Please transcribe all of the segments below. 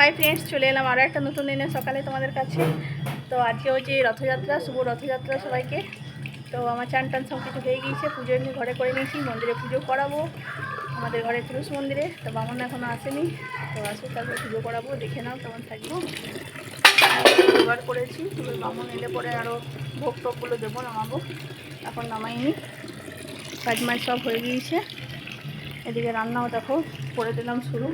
Hi friends চলে এলাম আরও একটা নতুন দিনের সকালে তোমাদের কাছে। তো আজকে হচ্ছে রথযাত্রা, শুভ রথযাত্রা সবাইকে। তো আমার চান টান সব কিছু হয়ে গিয়েছে, পুজো এমনি ঘরে করে নিয়েছি, মন্দিরে পুজো করাবো। আমাদের ঘরে পুরুষ মন্দিরে, তো বামন এখনও আসেনি। তো আসুক, তারপরে পুজো করাবো, দেখে নাও কেমন থাকব। জোগাড় করেছি বামন এলে পরে আরও ভোগ টোকগুলো দেবো, নামাবো। এখন নামাইনি। কাজ মাছ সব হয়ে গিয়েছে। এদিকে রান্নাও দেখো, করে দিলাম শুরু।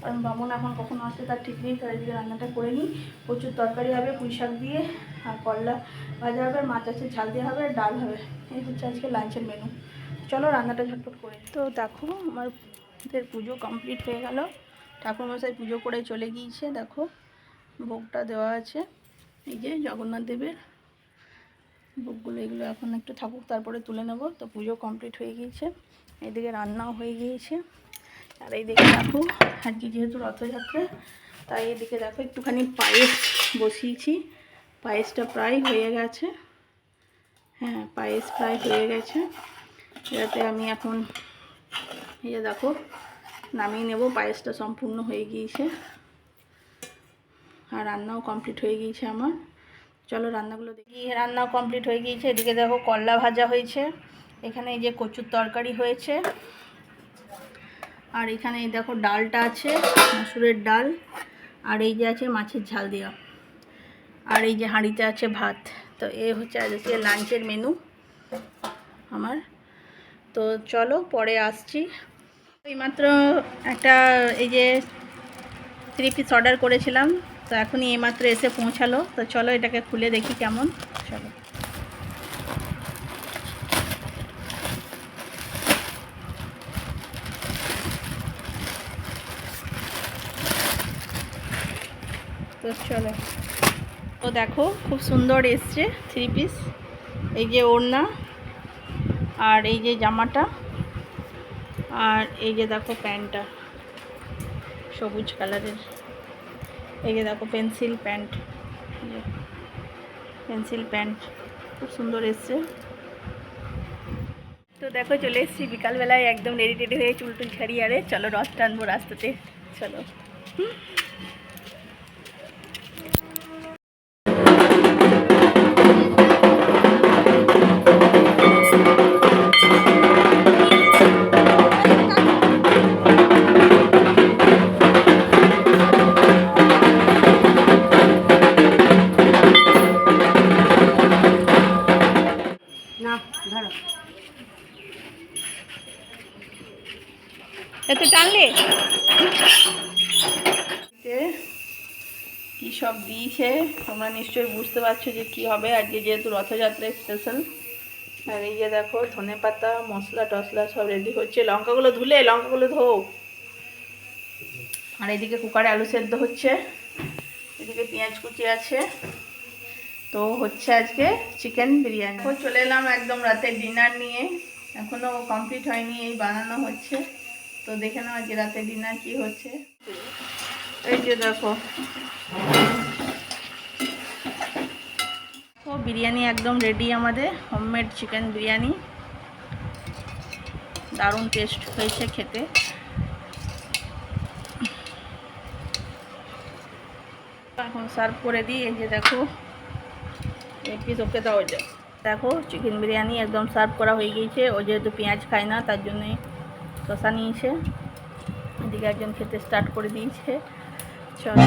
কারণ বামন এখন কখন আসবে তার ঠিক নেই, তার এদিকে রান্নাটা করে নিই। প্রচুর তরকারি হবে, পুঁই শাক দিয়ে, আর করলা ভাজা হবে, আর মাছ আছে, ঝাল দেওয়া হবে, আর ডাল হবে। এই হচ্ছে আজকে লাঞ্চের মেনু চলো রান্নাটা ঝটপট করে তো দেখো, আমার পুজো কমপ্লিট হয়ে গেল। ঠাকুরমশাই পুজো করে চলে গিয়েছে, দেখো, ভোগটা দেওয়া আছে। এই যে জগন্নাথ দেবের ভোগগুলো, এগুলো এখন একটু থাকুক তারপরে তুলে নেব। তো পুজো কমপ্লিট হয়ে গিয়েছে, এদিকে রান্নাও হয়ে গিয়েছে। আর এই এইদিকে দেখো, আজকে যেহেতু রথযাত্রা, তাই এদিকে দেখো একটুখানি পায়েস বসিয়েছি। পায়েসটা প্রায় হয়ে গেছে। হ্যাঁ পায়েস প্রায় হয়ে গেছে। যাতে আমি এখন, এই যে দেখো, নামিয়ে নেব। পায়েসটা সম্পূর্ণ হয়ে গিয়েছে। আর রান্নাও কমপ্লিট হয়ে গিয়েছে আমার। চলো রান্নাগুলো দেখি। রান্নাও কমপ্লিট হয়ে গিয়েছে। এদিকে দেখো করলা ভাজা হয়েছে। এখানে এই যে কচুর তরকারি হয়েছে। আর এখানে দেখো ডালটা আছে, মসুরের ডাল, আর এই যে আছে মাছের ঝাল দেওয়া, আর এই যে হাঁড়িতে আছে ভাত। তো এ হচ্ছে আজকে লাঞ্চের মেনু আমার। তো চলো পরে আসছি। এইমাত্র একটা এই যে থ্রি পিস অর্ডার করেছিলাম, তো এখনই এইমাত্র এসে পৌঁছালো। তো চলো এটাকে খুলে দেখি কেমন। চলো। তো চলো। তো দেখো, খুব সুন্দর এসছে থ্রি পিস এই যে ওড়না আর এই যে জামাটা আর এই যে দেখো প্যান্টটা, সবুজ কালারের। এই যে দেখো পেন্সিল প্যান্ট পেন্সিল প্যান্ট খুব সুন্দর এসছে। তো দেখো, চলে এসেছি বিকালবেলায় একদম রেডি টেডি হয়ে চুল টুল ছাড়িয়ে আরে। চলো রথ টানবো রাস্তাতে। চলো। ধরো। এত টানলে? কী সব দিয়েছে? তোমরা নিশ্চয়ই বুঝতে পারছ যে কি হবে আজকে যেহেতু রথযাত্রা স্পেশাল আর এই যে দেখো ধনে পাতা মশলা টসলা সব রেডি হচ্ছে। লঙ্কাগুলো ধুলে লঙ্কাগুলো ধো আর এদিকে কুকারে আলু সেদ্ধ হচ্ছে। এদিকে পেঁয়াজ কুচি আছে। তো হচ্ছে আজকে চিকেন বিরিয়ানি। ও চলে এলাম একদম রাতের ডিনার নিয়ে। এখনও কমপ্লিট হয়নি, এই বানানো হচ্ছে। তো দেখে নাও আজকে রাতের ডিনার কি হচ্ছে। এই যে দেখো। ও বিরিয়ানি একদম রেডি আমাদের হোমমেড চিকেন বিরিয়ানি। দারুণ টেস্ট হয়েছে খেতে। এখন সার্ভ করে দিই, এই যে দেখো। পিস ওকে দাও যা দেখো চিকেন বিরিয়ানি একদম সার্ভ করা হয়ে গিয়েছে। ও যেহেতু পেঁয়াজ খায় না, তার জন্যে শশা নিয়েছে। এদিকে একজন খেতে স্টার্ট করে দিয়েছে। চলো।